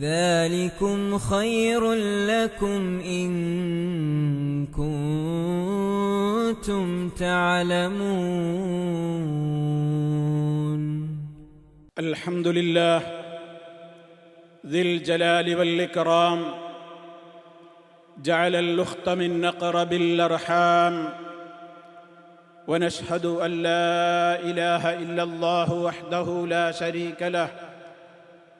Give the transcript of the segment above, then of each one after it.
ذلكم خير لكم إن كنتم تعلمون. الحمد لله ذي الجلال والإكرام جعل اللخط من نقرب الأرحام ونشهد أن لا إله إلا الله وحده لا شريك له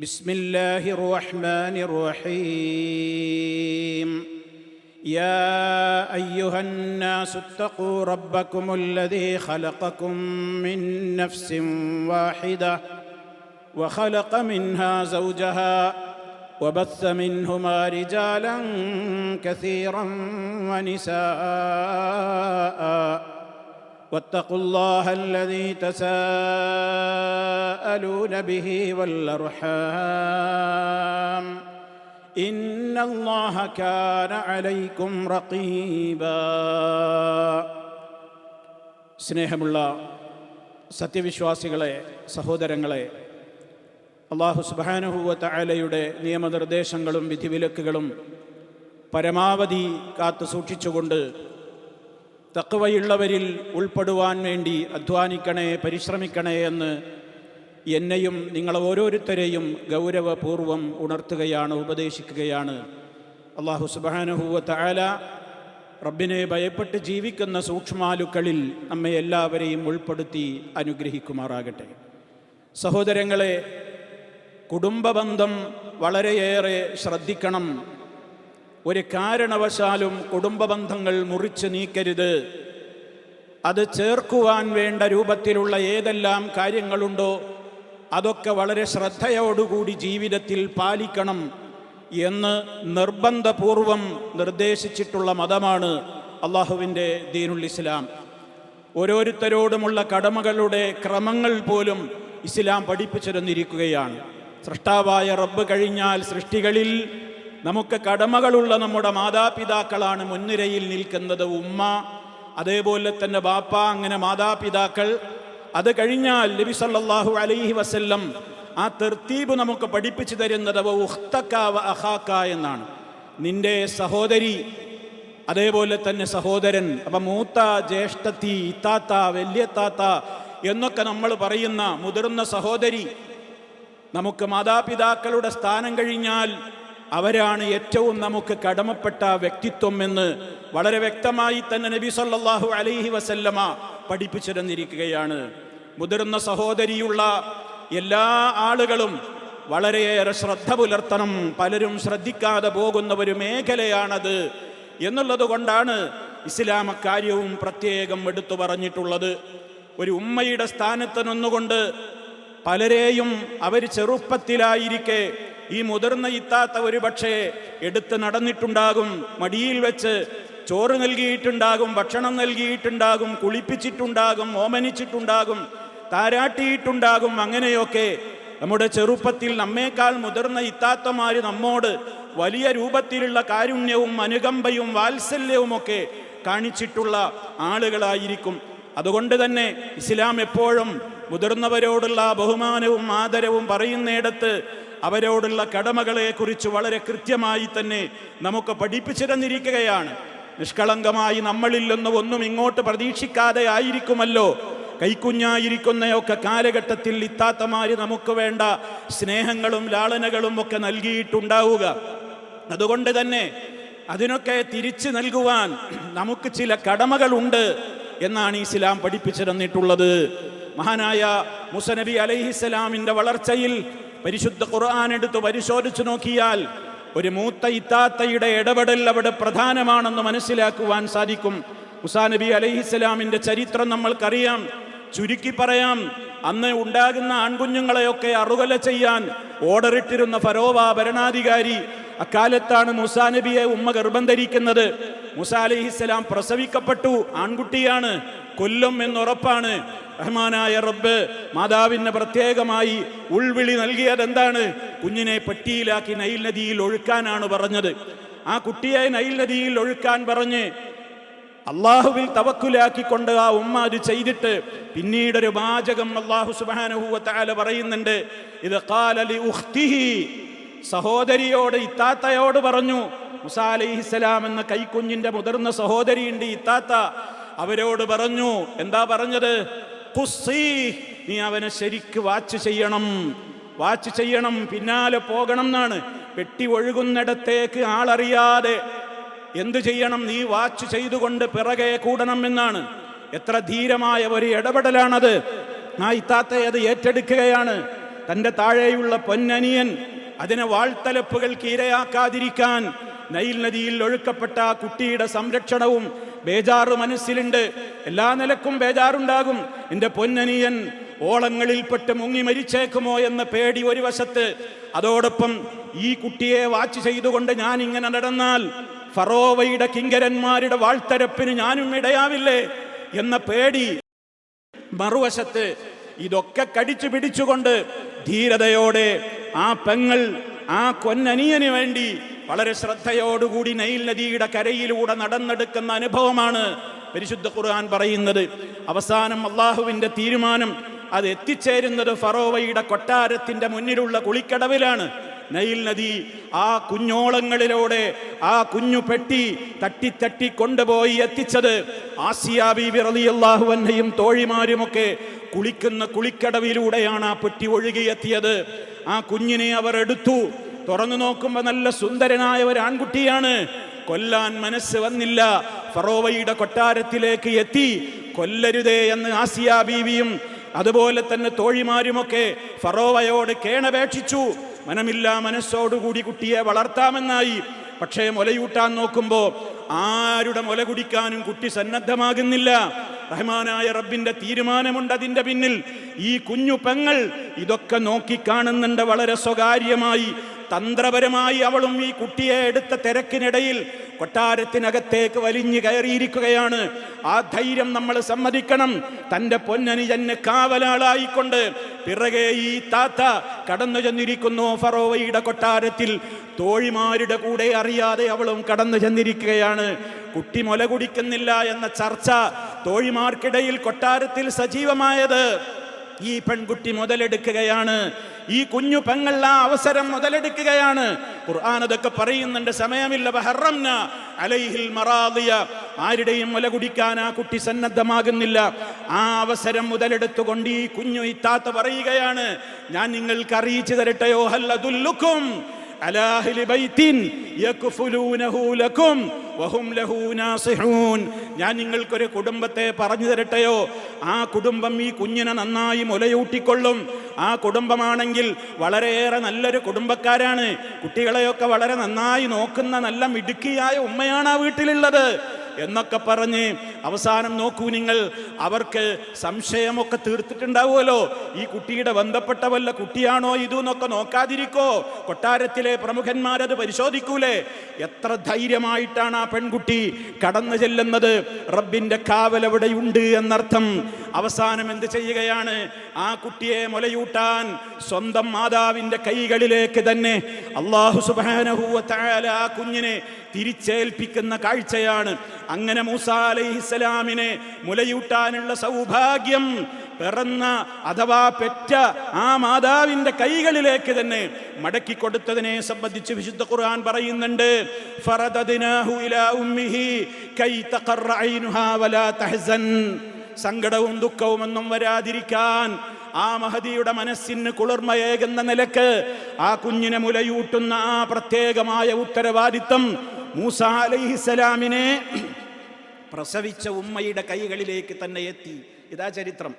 بسم الله الرحمن الرحيم يا أيها الناس اتقوا ربكم الذي خلقكم من نفس واحدة وخلق منها زوجها وبث منهما رجالا كثيرا ونساء واتقوا الله الذي تساءلون به والارحام ان الله كان عليكم رقيبا സ്നേഹമുള്ള സത്യവിശ്വാസികളെ സഹോദരങ്ങളെ അള്ളാഹു സുബാനുഹൂവത്ത അലയുടെ നിയമനിർദ്ദേശങ്ങളും വിധിവിലക്കുകളും പരമാവധി കാത്തു സൂക്ഷിച്ചുകൊണ്ട് തക്കവയുള്ളവരിൽ ഉൾപ്പെടുവാൻ വേണ്ടി അധ്വാനിക്കണേ പരിശ്രമിക്കണേ എന്ന് എന്നെയും നിങ്ങൾ ഓരോരുത്തരെയും ഗൗരവപൂർവം ഉണർത്തുകയാണ് ഉപദേശിക്കുകയാണ്. അള്ളാഹു സുബാനുഹൂവത്ത ആല റബ്ബിനെ ഭയപ്പെട്ട് ജീവിക്കുന്ന സൂക്ഷ്മാലുക്കളിൽ നമ്മെ എല്ലാവരെയും ഉൾപ്പെടുത്തി അനുഗ്രഹിക്കുമാറാകട്ടെ. സഹോദരങ്ങളെ കുടുംബബന്ധം വളരെയേറെ ശ്രദ്ധിക്കണം. ഒരു കാരണവശാലും കുടുംബ ബന്ധങ്ങൾ മുറിച്ച് നീക്കരുത്. അത് ചേർക്കുവാൻ വേണ്ട രൂപത്തിലുള്ള ഏതെല്ലാം കാര്യങ്ങളുണ്ടോ അതൊക്കെ വളരെ ശ്രദ്ധയോടുകൂടി ജീവിതത്തിൽ പാലിക്കണം എന്ന് നിർബന്ധപൂർവം നിർദ്ദേശിച്ചിട്ടുള്ള മതമാണ് അള്ളാഹുവിന്റെ ദീനുൽ ഇസ്ലാം. ഓരോരുത്തരോടുമുള്ള കടമകളുടെ ക്രമങ്ങൾ പോലും ഇസ്ലാം പഠിപ്പിച്ചിരുന്നിരിക്കുകയാണ് സൃഷ്ടാവായ റബ്ബ് കഴിഞ്ഞാൽ സൃഷ്ടികളിൽ നമുക്ക് കടമകളുള്ള നമ്മുടെ മാതാപിതാക്കളാണ് മുൻനിരയിൽ നിൽക്കുന്നത് ഉമ്മ അതേപോലെ തന്നെ ബാപ്പ അങ്ങനെ മാതാപിതാക്കൾ. അത് കഴിഞ്ഞാൽ നബി സല്ലാഹു അലൈഹി വസല്ലം ആ തെർത്തീബ് നമുക്ക് പഠിപ്പിച്ചു തരുന്നത് വ അഹാക്ക എന്നാണ്. നിന്റെ സഹോദരി അതേപോലെ തന്നെ സഹോദരൻ അപ്പം മൂത്ത ജ്യേഷ്ഠത്തി ഇത്താത്ത വലിയത്താത്ത എന്നൊക്കെ നമ്മൾ പറയുന്ന മുതിർന്ന സഹോദരി നമുക്ക് മാതാപിതാക്കളുടെ സ്ഥാനം കഴിഞ്ഞാൽ അവരാണ് ഏറ്റവും നമുക്ക് കടമപ്പെട്ട വ്യക്തിത്വം എന്ന് വളരെ വ്യക്തമായി തന്നെ നബി സല്ലാഹു അലൈഹി വസല്ലമ പഠിപ്പിച്ചിരുന്നിരിക്കുകയാണ്. മുതിർന്ന സഹോദരിയുള്ള എല്ലാ ആളുകളും വളരെയേറെ ശ്രദ്ധ പുലർത്തണം. പലരും ശ്രദ്ധിക്കാതെ പോകുന്ന ഒരു മേഖലയാണത് എന്നുള്ളത് കൊണ്ടാണ് ഇസ്ലാമ കാര്യവും പ്രത്യേകം എടുത്തു പറഞ്ഞിട്ടുള്ളത്. ഒരു ഉമ്മയുടെ സ്ഥാനത്ത് നിന്നുകൊണ്ട് പലരെയും അവർ ചെറുപ്പത്തിലായിരിക്കെ ഈ മുതിർന്ന ഇത്താത്ത ഒരു പക്ഷേ എടുത്ത് നടന്നിട്ടുണ്ടാകും മടിയിൽ വെച്ച് ചോറ് നൽകിയിട്ടുണ്ടാകും ഭക്ഷണം നൽകിയിട്ടുണ്ടാകും കുളിപ്പിച്ചിട്ടുണ്ടാകും ഓമനിച്ചിട്ടുണ്ടാകും താരാട്ടിയിട്ടുണ്ടാകും അങ്ങനെയൊക്കെ നമ്മുടെ ചെറുപ്പത്തിൽ നമ്മേക്കാൾ മുതിർന്ന ഇത്താത്തമാര് നമ്മോട് വലിയ രൂപത്തിലുള്ള കാരുണ്യവും അനുകമ്പയും വാത്സല്യവും ഒക്കെ കാണിച്ചിട്ടുള്ള ആളുകളായിരിക്കും. അതുകൊണ്ട് തന്നെ ഇസ്ലാം എപ്പോഴും മുതിർന്നവരോടുള്ള ബഹുമാനവും ആദരവും പറയുന്നിടത്ത് അവരോടുള്ള കടമകളെ കുറിച്ച് വളരെ കൃത്യമായി തന്നെ നമുക്ക് പഠിപ്പിച്ചിരുന്നിരിക്കുകയാണ്. നിഷ്കളങ്കമായി നമ്മളിൽ നിന്ന് ഒന്നും ഇങ്ങോട്ട് പ്രതീക്ഷിക്കാതെ ആയിരിക്കുമല്ലോ. കൈക്കുഞ്ഞായിരിക്കുന്നയൊക്കെ കാലഘട്ടത്തിൽ ഇത്താത്തമാര് നമുക്ക് വേണ്ട സ്നേഹങ്ങളും ലാളനകളും ഒക്കെ നൽകിയിട്ടുണ്ടാവുക. അതുകൊണ്ട് തന്നെ അതിനൊക്കെ തിരിച്ചു നൽകുവാൻ നമുക്ക് ചില കടമകളുണ്ട് എന്നാണ് ഇസ്ലാം പഠിപ്പിച്ചു തന്നിട്ടുള്ളത് മഹാനായ മുസനബി അലൈഹിസ്സലാമിന്റെ വളർച്ചയിൽ പരിശുദ്ധ ഖുർആൻ എടുത്ത് പരിശോധിച്ചു നോക്കിയാൽ ഒരു മൂത്ത ഇത്താത്തയുടെ ഇടപെടൽ അവിടെ പ്രധാനമാണെന്ന് മനസ്സിലാക്കുവാൻ സാധിക്കും. മുസാ നബി ചരിത്രം നമ്മൾക്കറിയാം. ചുരുക്കി പറയാം അന്ന് ഉണ്ടാകുന്ന ആൺകുഞ്ഞുങ്ങളെയൊക്കെ അറുകല ചെയ്യാൻ ഓർഡറിട്ടിരുന്ന ഫരോവ ഭരണാധികാരി അക്കാലത്താണ് മുസാ നബിയെ ഉമ്മ ഗർഭം ധരിക്കുന്നത്. മുസ ഇസ്സലാം പ്രസവിക്കപ്പെട്ടു. ആൺകുട്ടിയാണ്. കൊല്ലും എന്നുറപ്പാണ്. റഹ്മാനായ റബ്ബ് മാതാവിന് പ്രത്യേകമായി ഉൾവിളി നൽകിയതെന്താണ്? കുഞ്ഞിനെ പെട്ടിയിലാക്കി നൈൽ നദിയിൽ ഒഴുക്കാനാണ് പറഞ്ഞത്. ആ കുട്ടിയെ നൈൽ നദിയിൽ ഒഴുക്കാൻ പറഞ്ഞ് അള്ളാഹുവിൽ തവക്കുലാക്കിക്കൊണ്ട് ആ ഉമ്മ അത് ചെയ്തിട്ട് പിന്നീടൊരു വാചകം അള്ളാഹു സുബാനഹുവത്താല പറയുന്നുണ്ട്. ഇത് കാലലി ഉഖ്തിഹി സഹോദരിയോട് ഇത്താത്തയോട് പറഞ്ഞു മുസാ അലൈഹിസ്സലാം എന്ന കൈക്കുഞ്ഞിന്റെ മുതിർന്ന സഹോദരിയുണ്ട് ഇത്താത്ത. അവരോട് പറഞ്ഞു എന്താ പറഞ്ഞത്? നീ അവനെ ശരിക്ക് വാച്ച് ചെയ്യണം വാച്ച് ചെയ്യണം പിന്നാലെ പോകണം എന്നാണ്. പെട്ടി ഒഴുകുന്നിടത്തേക്ക് ആളറിയാതെ എന്തു ചെയ്യണം? നീ വാച്ച് ചെയ്തുകൊണ്ട് പിറകെ കൂടണം എന്നാണ്. എത്ര ധീരമായ ഒരു ഇടപെടലാണത്. ആ അത് ഏറ്റെടുക്കുകയാണ്. തന്റെ താഴെയുള്ള പൊന്നനിയൻ അതിനെ വാൾത്തലപ്പുകൾക്ക് ഇരയാക്കാതിരിക്കാൻ നൈൽ നദിയിൽ ഒഴുക്കപ്പെട്ട കുട്ടിയുടെ സംരക്ഷണവും ബേജാറ് മനസ്സിലുണ്ട്. എല്ലാ നിലക്കും ബേജാറുണ്ടാകും. എന്റെ പൊന്നനിയൻ ഓളങ്ങളിൽപ്പെട്ട് മുങ്ങി മരിച്ചേക്കുമോ എന്ന പേടി ഒരു വശത്ത്. അതോടൊപ്പം ഈ കുട്ടിയെ വാച്ച് ചെയ്തുകൊണ്ട് ഞാൻ ഇങ്ങനെ നടന്നാൽ ഫറോവയുടെ കിങ്കരന്മാരുടെ വാൾത്തരപ്പിന് ഞാനും ഇടയാവില്ലേ എന്ന പേടി മറുവശത്ത് ഇതൊക്കെ കടിച്ചു പിടിച്ചുകൊണ്ട് ധീരതയോടെ ആ പെങ്ങൾ ആ കൊന്നനിയന് വേണ്ടി വളരെ ശ്രദ്ധയോടുകൂടി നൈൽ നദിയുടെ കരയിലൂടെ നടന്നെടുക്കുന്ന അനുഭവമാണ് പരിശുദ്ധ ഖുർആൻ പറയുന്നത്. അവസാനം അള്ളാഹുവിന്റെ തീരുമാനം അത് എത്തിച്ചേരുന്നത് ഫറോവയുടെ കൊട്ടാരത്തിന്റെ മുന്നിലുള്ള കുളിക്കടവിലാണ്. നൈൽ നദി ആ കുഞ്ഞോളങ്ങളിലൂടെ ആ കുഞ്ഞു പെട്ടി തട്ടി തട്ടി കൊണ്ടുപോയി എത്തിച്ചത് ആസിയാബി അൻഹയും തോഴിമാരുമൊക്കെ കുളിക്കുന്ന കുളിക്കടവിലൂടെയാണ് ആ പെട്ടി ഒഴുകിയെത്തിയത് ആ കുഞ്ഞിനെ അവർ എടുത്തു. തുറന്നു നോക്കുമ്പോൾ നല്ല സുന്ദരനായ ഒരു ആൺകുട്ടിയാണ്. കൊല്ലാൻ മനസ്സ് വന്നില്ല. ഫറോവയുടെ കൊട്ടാരത്തിലേക്ക് എത്തി. കൊല്ലരുതേ എന്ന് ആസിയ ബീവിയും അതുപോലെ തന്നെ തോഴിമാരുമൊക്കെ ഫറോവയോട് കേണപേക്ഷിച്ചു. മനമില്ല മനസ്സോടുകൂടി കുട്ടിയെ വളർത്താമെന്നായി. പക്ഷേ മുലയൂട്ടാൻ നോക്കുമ്പോൾ ആരുടെ മുല കുടിക്കാനും കുട്ടി സന്നദ്ധമാകുന്നില്ല. റഹ്മാനായ റബ്ബിന്റെ തീരുമാനമുണ്ട് അതിന്റെ പിന്നിൽ. ഈ കുഞ്ഞു പെങ്ങൾ ഇതൊക്കെ നോക്കിക്കാണുന്നുണ്ട് വളരെ സ്വകാര്യമായി. തന്ത്രപരമായി അവളും ഈ കുട്ടിയെ എടുത്ത തിരക്കിനിടയിൽ കൊട്ടാരത്തിനകത്തേക്ക് വലിഞ്ഞു കയറിയിരിക്കുകയാണ്. ആ ധൈര്യം നമ്മൾ സമ്മതിക്കണം. തന്റെ പൊന്നനിജന് കാവലാളായിക്കൊണ്ട് പിറകെ ഈ താത്ത കടന്നു ചെന്നിരിക്കുന്നു. ഫറോവയുടെ കൊട്ടാരത്തിൽ തോഴിമാരുടെ കൂടെ അറിയാതെ അവളും കടന്നു ചെന്നിരിക്കുകയാണ്. കുട്ടി മുല കുടിക്കുന്നില്ല എന്ന ചർച്ച തോഴിമാർക്കിടയിൽ കൊട്ടാരത്തിൽ സജീവമായത് ഈ പെൺകുട്ടി മുതലെടുക്കുകയാണ്. ഈ കുഞ്ഞു പെങ്ങൾ അവസരം മുതലെടുക്കുകയാണ്. ഖുർആൻ അതൊക്കെ പറയുന്നുണ്ട് സമയമില്ല ബഹറംന അലൈഹിൽ മറാദിയ. ആരുടെയും മുല കുടിക്കാൻ ആ കുട്ടി സന്നദ്ധമാകുന്നില്ല. ആ അവസരം മുതലെടുത്തുകൊണ്ട് ഈ കുഞ്ഞു ഇത്താത്ത പറയുകയാണ് ഞാൻ നിങ്ങൾക്ക് അറിയിച്ചു തരട്ടെയോ ഹല്ലതുല്ലുക്കും ലക്കും. വഹും ലഹു നാസിഹൂൻ. ഞാൻ നിങ്ങൾക്കൊരു കുടുംബത്തെ പറഞ്ഞു തരട്ടെയോ? ആ കുടുംബം ഈ കുഞ്ഞിനെ നന്നായി മുലയൂട്ടിക്കൊള്ളും. ആ കുടുംബമാണെങ്കിൽ വളരെയേറെ നല്ലൊരു കുടുംബക്കാരാണ്. കുട്ടികളെയൊക്കെ വളരെ നന്നായി നോക്കുന്ന നല്ല മിടുക്കിയായ ഉമ്മയാണ് ആ വീട്ടിലുള്ളത്. എന്നൊക്കെ പറഞ്ഞ് അവസാനം നോക്കൂ നിങ്ങൾ. അവർക്ക് സംശയമൊക്കെ തീർത്തിട്ടുണ്ടാവുമല്ലോ. ഈ കുട്ടിയുടെ ബന്ധപ്പെട്ട വല്ല കുട്ടിയാണോ ഇതെന്നൊക്കെ നോക്കാതിരിക്കോ. കൊട്ടാരത്തിലെ പ്രമുഖന്മാരത് പരിശോധിക്കൂലേ. എത്ര ധൈര്യമായിട്ടാണ് ആ പെൺകുട്ടി കടന്നു ചെല്ലുന്നത്. റബ്ബിന്റെ കാവലവിടെയുണ്ട് എന്നർത്ഥം. അവസാനം എന്ത് ചെയ്യുകയാണ്? ആ കുട്ടിയെ മുലയൂട്ടാൻ സ്വന്തം മാതാവിന്റെ കൈകളിലേക്ക് തന്നെ അള്ളാഹു സുബാനഹുവ ആ കുഞ്ഞിനെ തിരിച്ചേൽപ്പിക്കുന്ന കാഴ്ചയാണ്. അങ്ങനെ മൂസ അലൈഹിസ്സലാമിനെ മുലയൂട്ടാനുള്ള സൗഭാഗ്യം പിറന്ന അഥവാ പെറ്റ ആ മാതാവിന്റെ കൈകളിലേക്ക് തന്നെ മടക്കി കൊടുത്തതിനെ സംബന്ധിച്ച് വിശുദ്ധ ഖുർആൻ പറയുന്നുണ്ട്. സങ്കടവും ദുഃഖവും ഒന്നും വരാതിരിക്കാൻ ആ മഹദിയുടെ മനസ്സിന് കുളിർമയേകുന്ന നിലയ്ക്ക് ആ കുഞ്ഞിനെ മുലയൂട്ടുന്ന ആ പ്രത്യേകമായ ഉത്തരവാദിത്തം മൂസ അലൈഹിസലാമിനെ പ്രസവിച്ച ഉമ്മയുടെ കൈകളിലേക്ക് തന്നെ എത്തി. ഇതാ ചരിത്രം.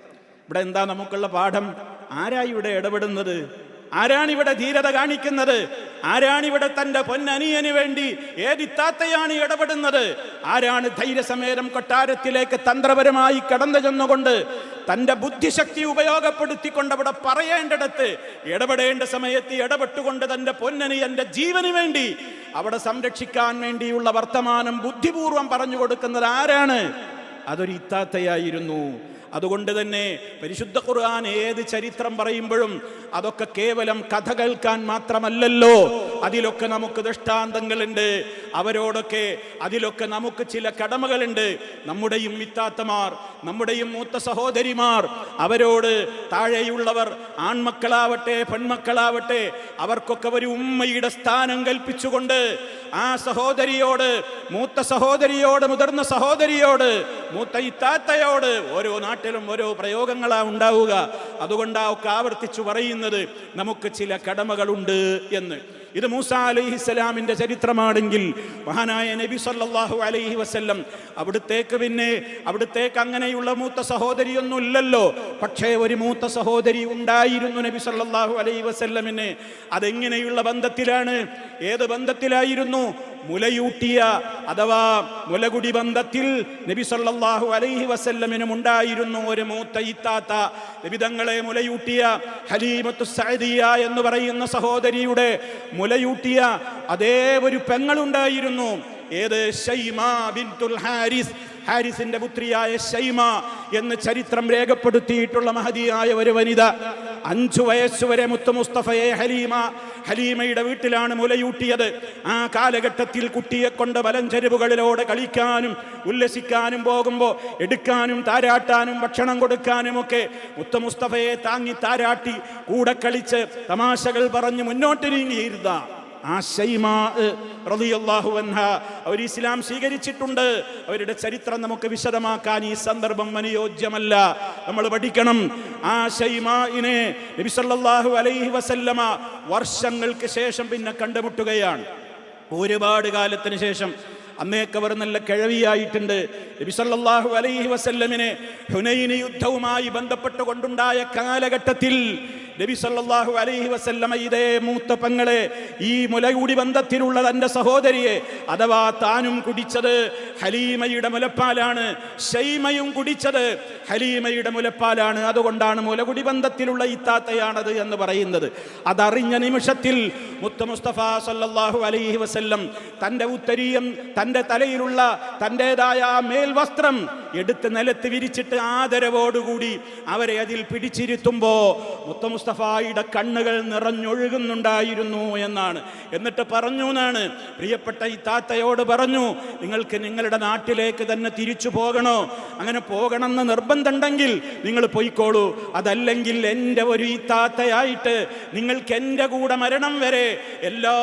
ഇവിടെ എന്താ നമുക്കുള്ള പാഠം? ആരായി ഇവിടെ ഇടപെടുന്നത്? ആരാണിവിടെ ധീരത കാണിക്കുന്നത്? ആരാണിവിടെ തന്റെ പൊന്നനിയന് വേണ്ടി ഏതിത്താത്തയാണ് ഇടപെടുന്നത്? ആരാണ് ധൈര്യസമേരം കൊട്ടാരത്തിലേക്ക് തന്ത്രപരമായി കടന്നു ചെന്നുകൊണ്ട് തന്റെ ബുദ്ധിശക്തി ഉപയോഗപ്പെടുത്തിക്കൊണ്ട് അവിടെ പറയേണ്ടിടത്ത് ഇടപെടേണ്ട സമയത്ത് ഇടപെട്ടുകൊണ്ട് തന്റെ പൊന്നനി എന്റെ ജീവന് വേണ്ടി അവിടെ സംരക്ഷിക്കാൻ വേണ്ടിയുള്ള വർത്തമാനം ബുദ്ധിപൂർവം പറഞ്ഞു കൊടുക്കുന്നത് ആരാണ്? അതൊരു ഇത്താത്തയായിരുന്നു. അതുകൊണ്ട് തന്നെ പരിശുദ്ധ ഖുർആൻ ഏത് ചരിത്രം പറയുമ്പോഴും അതൊക്കെ കേവലം കഥ കേൾക്കാൻ മാത്രമല്ലല്ലോ. അതിലൊക്കെ നമുക്ക് ദൃഷ്ടാന്തങ്ങളുണ്ട്. അവരോടൊക്കെ അതിലൊക്കെ നമുക്ക് ചില കടമകളുണ്ട്. നമ്മുടെയും മിത്താത്തമാർ നമ്മുടെയും മൂത്ത സഹോദരിമാർ അവരോട് താഴെയുള്ളവർ ആൺമക്കളാവട്ടെ പെൺമക്കളാവട്ടെ അവർക്കൊക്കെ ഒരു ഉമ്മയുടെ സ്ഥാനം കൽപ്പിച്ചുകൊണ്ട് ആ സഹോദരിയോട് മൂത്ത സഹോദരിയോട് മുതിർന്ന സഹോദരിയോട് മൂത്ത ഇത്താത്തയോട് ഓരോ നാട്ടിലും ഓരോ പ്രയോഗങ്ങളാ ഉണ്ടാവുക. അതുകൊണ്ടാ ഒക്കെ ആവർത്തിച്ചു പറയുന്നത് നമുക്ക് ചില കടമകളുണ്ട് എന്ന്. ഇത് മൂസ അലൈഹിസ്സലാമിന്റെ ചരിത്രമാണെങ്കിൽ മഹാനായ നബി സല്ലാഹു അലൈഹി വസ്ല്ലം അവിടുത്തേക്ക് പിന്നെ അവിടുത്തേക്ക് അങ്ങനെയുള്ള മൂത്ത സഹോദരിയൊന്നും ഇല്ലല്ലോ പക്ഷേ ഒരു മൂത്ത സഹോദരി ഉണ്ടായിരുന്നു നബി സല്ലാഹു അലൈഹി വസ്ല്ലമിന്. അതെങ്ങനെയുള്ള ബന്ധത്തിലാണ്? ഏത് ബന്ധത്തിലായിരുന്നു? മുലയൂട്ടിയ അഥവാ മുലകുടി ബന്ധത്തിൽ നബി സല്ലാഹു അലൈഹി വസല്ലമിനും ഉണ്ടായിരുന്നു ഒരു മൂത്ത ഇത്താത്ത നബിതങ്ങളെ മുലയൂട്ടിയ ഹലീമത്തു സഅദിയ എന്ന് പറയുന്ന സഹോദരിയുടെ മുലയൂട്ടിയ അതേ ഒരു പെങ്ങളുണ്ടായിരുന്നു. ഏത്? ഷൈമ ബിൻതുൽ ഹാരിസ്. ഹാരിസിന്റെ പുത്രിയായ ഷൈമ എന്ന് ചരിത്രം രേഖപ്പെടുത്തിയിട്ടുള്ള മഹതിയായ ഒരു വനിത. അഞ്ചു വയസ്സുവരെ മുത്തു മുസ്തഫയെ ഹലീമ ഹലീമയുടെ വീട്ടിലാണ് മുലയൂട്ടിയത്. ആ കാലഘട്ടത്തിൽ കുട്ടിയെ കൊണ്ട് വലഞ്ചെരുവുകളിലൂടെ കളിക്കാനും ഉല്ലസിക്കാനും പോകുമ്പോൾ എടുക്കാനും താരാട്ടാനും ഭക്ഷണം കൊടുക്കാനും ഒക്കെ മുത്തു മുസ്തഫയെ താങ്ങി താരാട്ടി കൂടെ കളിച്ച് തമാശകൾ പറഞ്ഞ് മുന്നോട്ട് നീങ്ങിയിരുന്ന ആ ഷൈമാ റളിയല്ലാഹു അവർ ഇസ്ലാം സ്വീകരിച്ചിട്ടുണ്ട്. അവരുടെ ചരിത്രം നമുക്ക് വിശദമാക്കാൻ ഈ സന്ദർഭം അനുയോജ്യമല്ല. നമ്മൾ പഠിക്കണം. ആ നബി സല്ലല്ലാഹു അലൈഹി വസല്ലമ വർഷങ്ങൾക്ക് ശേഷം പിന്നെ കണ്ടുമുട്ടുകയാണ്. ഒരുപാട് കാലത്തിന് ശേഷം അന്നേക്ക് അവർ നല്ല കിഴവിയായിട്ടുണ്ട്. നബിസല്ലാഹു അലൈഹി വസല്ലമിനെ ഹുനൈനി യുദ്ധവുമായി ബന്ധപ്പെട്ടുകൊണ്ടുണ്ടായ കാലഘട്ടത്തിൽ നബി സല്ലല്ലാഹു അലൈഹി വസല്ലമ ഇതേ മൂത്ത പെങ്ങളെ ഈ മുലകൂടി ബന്ധത്തിലുള്ള തന്റെ സഹോദരിയെ അഥവാ താനും കുടിച്ചത് ഹലീമയുടെ മുലപ്പാലാണ് ഷൈമയും കുടിച്ചത് ഹലീമയുടെ മുലപ്പാലാണ്. അതുകൊണ്ടാണ് മുലകുടി ബന്ധത്തിലുള്ള ഇത്താത്തയാണത് എന്ന് പറയുന്നത്. അതറിഞ്ഞ നിമിഷത്തിൽ മുത്ത മുസ്തഫ സല്ലാഹു അലൈഹി വസല്ലം തന്റെ ഉത്തരീയം തന്റെ തലയിലുള്ള തന്റെതായ ആ മേൽവസ്ത്രം എടുത്ത് നിലത്ത് വിരിച്ചിട്ട് ആദരവോടുകൂടി അവരെ അതിൽ പിടിച്ചിരുത്തുമ്പോൾ മുത്ത മുസ്തഫായുടെ കണ്ണുകൾ നിറഞ്ഞൊഴുകുന്നുണ്ടായിരുന്നു എന്നാണ്. എന്നിട്ട് പറഞ്ഞു എന്നാണ്. പ്രിയപ്പെട്ട ഈ താത്തയോട് പറഞ്ഞു നിങ്ങൾക്ക് നിങ്ങളുടെ നാട്ടിലേക്ക് തന്നെ തിരിച്ചു പോകണോ? അങ്ങനെ പോകണമെന്ന് നിർബന്ധമുണ്ടെങ്കിൽ നിങ്ങൾ പോയിക്കോളൂ. അതല്ലെങ്കിൽ എന്റെ ഒരു ഈ താത്തയായിട്ട് നിങ്ങൾക്ക് എന്റെ കൂടെ മരണം വരെ എല്ലാ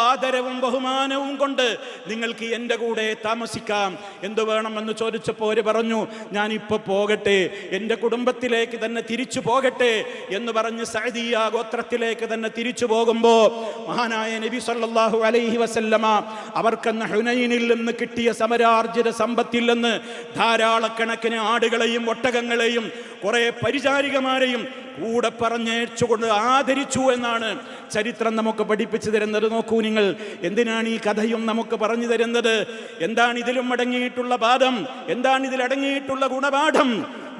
ആദരവും ബഹുമാനവും കൊണ്ട് നിങ്ങൾക്ക് എന്റെ കൂടെ താമസിക്കാം. എന്തു വേണമെന്ന് ചോദിച്ചപ്പോൾ അവർ പറഞ്ഞു ഞാൻ ഇപ്പോൾ പോകട്ടെ എന്റെ കുടുംബത്തിലേക്ക് തന്നെ തിരിച്ചു പോകട്ടെ എന്ന് പറഞ്ഞ് സഅദിയ ഗോത്രത്തിലേക്ക് തന്നെ തിരിച്ചു പോകുമ്പോൾ മഹാനായ നബി സല്ലല്ലാഹു അലൈഹി വസല്ലമ അവർക്കെന്ന ഹുനൈനിൽ നിന്ന് കിട്ടിയ സമരാർജിത സമ്പത്തിൽ നിന്ന് ധാരാളക്കണക്കിന് ആടുകളെയും ഒട്ടകങ്ങളെയും കുറെ പരിചാരികമാരെയും കൂടെ പറഞ്ഞേച്ചുകൊണ്ട് ആദരിച്ചു എന്നാണ് ചരിത്രം നമുക്ക് പഠിപ്പിച്ചു തരുന്നത്. നോക്കൂ നിങ്ങൾ എന്തിനാണ് ഈ കഥയും നമുക്ക് പറഞ്ഞു തരുന്നത്? എന്താണ് ഇതിലും അടങ്ങിയിട്ടുള്ള പാഠം? എന്താണ് ഇതിൽ അടങ്ങിയിട്ടുള്ള ഗുണപാഠം?